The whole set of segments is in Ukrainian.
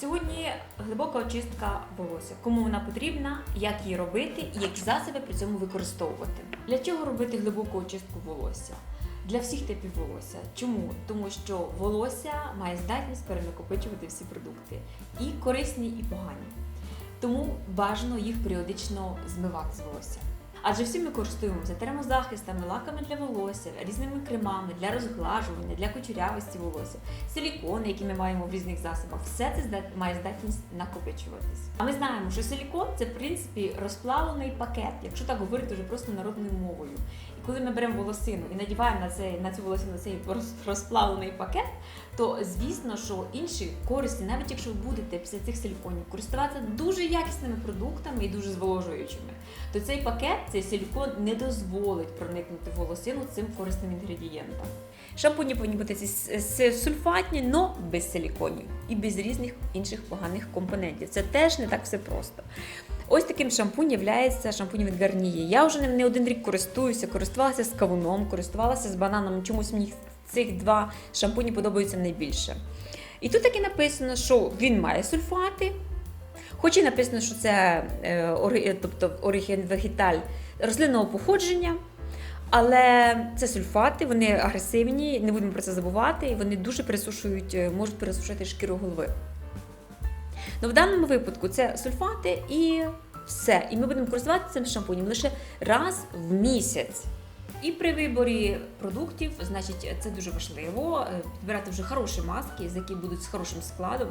Сьогодні глибока очистка волосся. Кому вона потрібна, як її робити і які засоби при цьому використовувати. Для чого робити глибоку очистку волосся? Для всіх типів волосся. Чому? Тому що волосся має здатність перенакопичувати всі продукти і корисні, і погані. Тому бажано їх періодично змивати з волосся. Адже всі ми користуємося термозахистами, лаками для волосся, різними кремами для розглажування, для кучерявості волосся, силікони, які ми маємо в різних засобах. Все це має здатність накопичуватись. А ми знаємо, що силікон це в принципі розплавлений пакет, якщо так говорити вже просто народною мовою. І коли ми беремо волосину і надіваємо на цей на цю волосину цей роз- розплавлений пакет, то звісно, що інші корисні, навіть якщо ви будете після цих силіконів користуватися дуже якісними продуктами і дуже зволожуючими, то цей пакет, цей силікон не дозволить проникнути в волосину цим корисним інгредієнтам. Шампуні повинні бути сульфатні, але без силіконів і без різних інших поганих компонентів. Це теж не так все просто. Ось таким шампунь є шампунь від Гарніє. Я вже ним не один рік користуюся, користувалася з кавуном, користувалася з бананом. Чомусь мені цих два шампуні подобаються найбільше. І тут таки написано, що він має сульфати, хоч і написано, що це е, ори- тобто оригін вегеталь рослинного походження. Але це сульфати, вони агресивні, не будемо про це забувати, і вони дуже пересушують, е, можуть пересушити шкіру голови. Ну, в даному випадку це сульфати і все. І ми будемо користуватися цим шампунем лише раз в місяць. І при виборі продуктів, значить, це дуже важливо е, підбирати вже хороші маски, з які будуть з хорошим складом.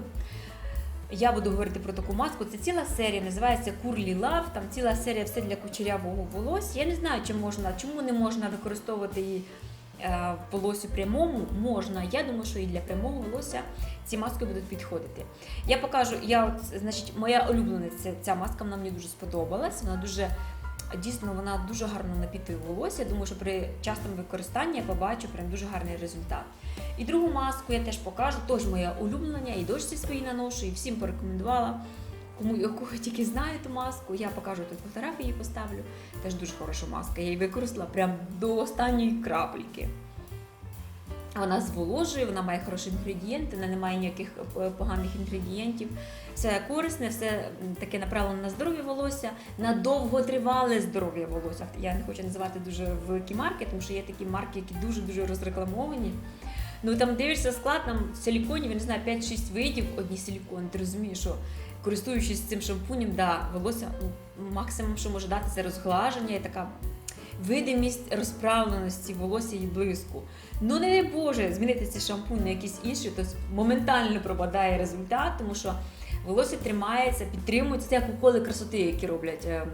Я буду говорити про таку маску. Це ціла серія, називається Curly Love. Там ціла серія все для кучерявого волосся. Я не знаю, чи можна, чому не можна використовувати її е, в волосі прямому. Можна. Я думаю, що і для прямого волосся ці маски будуть підходити. Я покажу, я значить, моя улюблена ця, ця маска, вона мені дуже сподобалась. Вона дуже дійсно вона дуже гарно напітує волосся. Я думаю, що при частому використанні я побачу прям дуже гарний результат. І другу маску я теж покажу, теж моя улюблення, і дочці свої наношу, і всім порекомендувала. Кому якого тільки знає ту маску, я покажу тут фотографії її поставлю. Теж дуже хороша маска. Я її використала прям до останньої крапліки. Вона зволожує, вона має хороші інгредієнти, вона не має ніяких е, поганих інгредієнтів. Все корисне, все таке направлено на здоров'я волосся, на довготривале здоров'я волосся. Я не хочу називати дуже великі марки, тому що є такі марки, які дуже-дуже розрекламовані. Ну там дивишся склад, там силіконів, я не знаю, 5-6 видів одні силікони. Ти розумієш, що користуючись цим шампунем, да, волосся максимум, що може дати, це розглаження і така видимість розправленості волосся і блиску. Ну не дай Боже, змінити цей шампунь на якийсь інший, то моментально пропадає результат, тому що волосся тримається, підтримується, це як уколи красоти, які роблять е,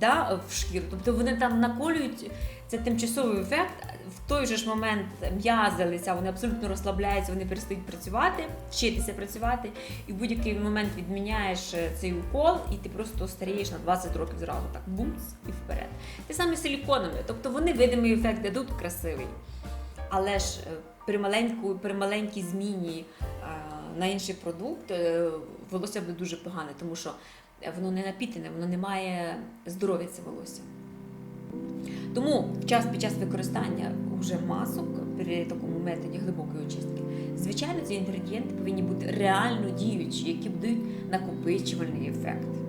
да, в шкіру. Тобто вони там наколюють це тимчасовий ефект. Той же ж момент м'язи лиця вони абсолютно розслабляються, вони перестають працювати, вчитися працювати, і в будь-який момент відміняєш е, цей укол, і ти просто старієш на 20 років зразу, так бумц і вперед. Те саме силіконами, тобто вони видимий ефект дадуть красивий. Але ж е, при, маленьку, при маленькій зміні е, на інший продукт волосся буде дуже погане, тому що воно не напітене, воно не має здоров'я це волосся. Тому час під час використання уже масок при такому методі глибокої очистки, звичайно, ці інгредієнти повинні бути реально діючі, які будуть накопичувальний ефект.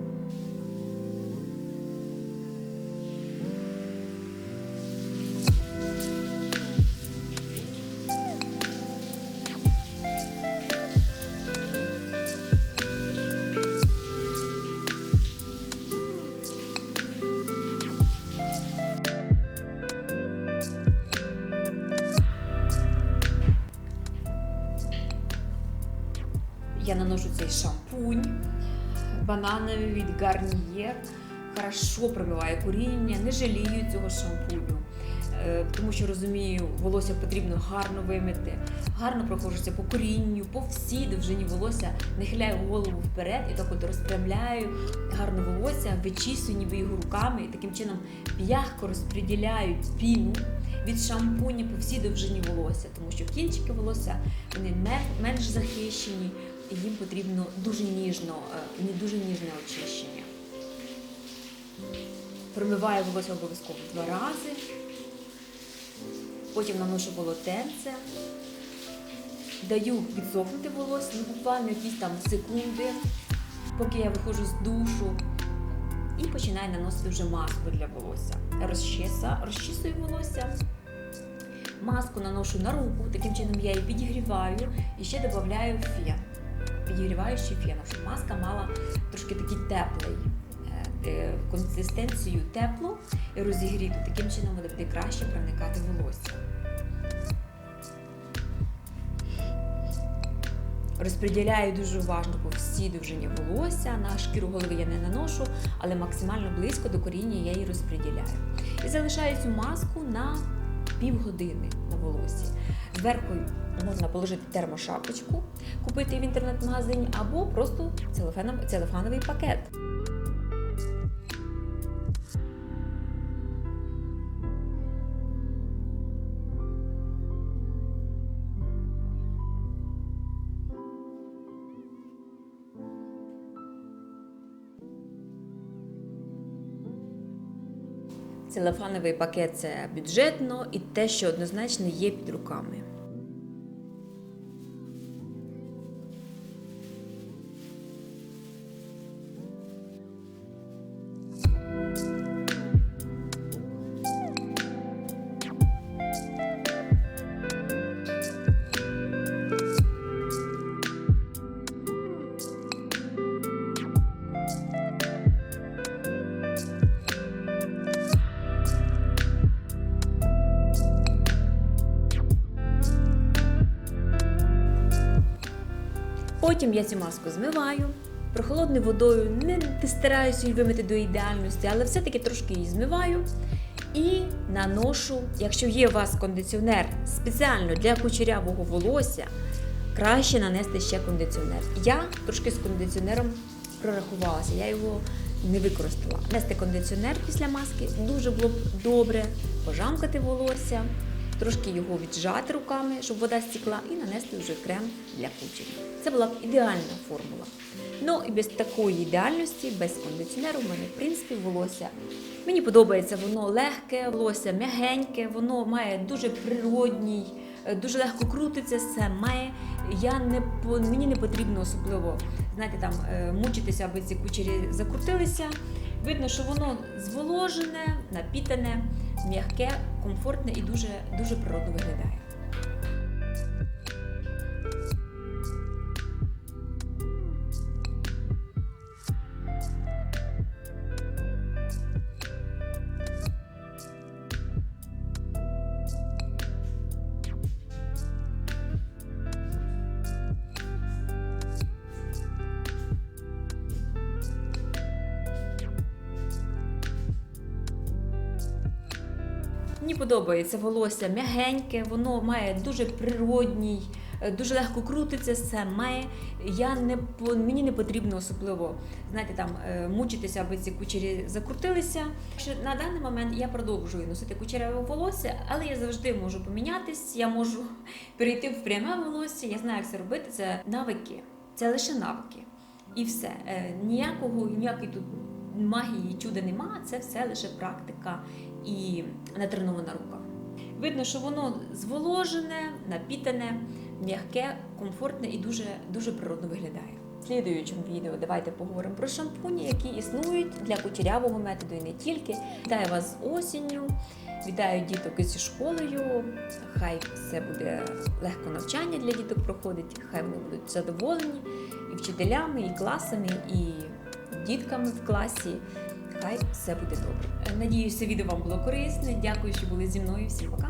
Я наношу цей шампунь банановий від Garnier. Хорошо промиває коріння, не жалію цього шампуню, е, тому що розумію, волосся потрібно гарно вимити, гарно проходжуся по корінню, по всій довжині волосся, нахиляю голову вперед і так от розпрямляю гарно волосся, вичісую ніби його руками. І таким чином м'ягко розподіляю піну від шампуня по всій довжині волосся, тому що кінчики волосся вони менш захищені, їм потрібно дуже ніжно, е, не дуже ніжне очищення. Промиваю волосся обов'язково два рази. Потім наношу полотенце. даю відсохнути волосся, ну, буквально якісь там секунди, поки я виходжу з душу. І починаю наносити вже маску для волосся. Розчеса, розчісую волосся. Маску наношу на руку, таким чином я її підігріваю і ще додаю фен. Підігріваючий фен, щоб маска мала трошки такий теплий е, е, консистенцію теплу і розігріту. Таким чином буде буде краще проникати волосся. Розподіляю дуже уважно по всій довжині волосся. На шкіру голови я не наношу, але максимально близько до коріння я її розподіляю. І залишаю цю маску на півгодини на волосі. Зверху можна положити термошапочку, купити в інтернет-магазині, або просто целофановий пакет. Целофановий пакет це бюджетно і те, що однозначно є під руками. Потім я цю маску змиваю. Прохолодною водою не стараюся її вимити до ідеальності, але все-таки трошки її змиваю і наношу, якщо є у вас кондиціонер спеціально для кучерявого волосся, краще нанести ще кондиціонер. Я трошки з кондиціонером прорахувалася, я його не використала. Нести кондиціонер після маски дуже було б добре, пожамкати волосся, трошки його віджати руками, щоб вода стікла, і нанести вже крем для кучері. Це була б ідеальна формула. Ну і без такої ідеальності, без кондиціонеру, в мене в принципі волосся. Мені подобається воно легке, волосся м'ягеньке, воно має дуже природній, е, дуже легко крутиться, все має. Я не по- мені не потрібно особливо знаєте, там е, мучитися, аби ці кучері закрутилися. Видно, що воно зволожене, напітане, м'яке, комфортне і дуже, дуже природно виглядає. Мені подобається волосся м'ягеньке, воно має дуже природній, е, дуже легко крутиться, все має. Я не мені не потрібно особливо знаєте, там е, мучитися, аби ці кучері закрутилися. На даний момент я продовжую носити кучеряве волосся, але я завжди можу помінятись. Я можу перейти в пряме волосся. Я знаю, як це робити. Це навики, це лише навики. І все. Е, Ніякого, ніякої тут магії, чуда нема. Це все лише практика і натренована рука. Видно, що воно зволожене, напітане, м'яке, комфортне і дуже, дуже природно виглядає. В слідуючому відео давайте поговоримо про шампуні, які існують для кучерявого методу і не тільки. Вітаю вас з осінню, вітаю діток із школою. Хай все буде легко навчання для діток проходить, хай вони будуть задоволені і вчителями, і класами, і дітками в класі. Хай все буде добре. Надіюся, відео вам було корисне. Дякую, що були зі мною. Всім пока!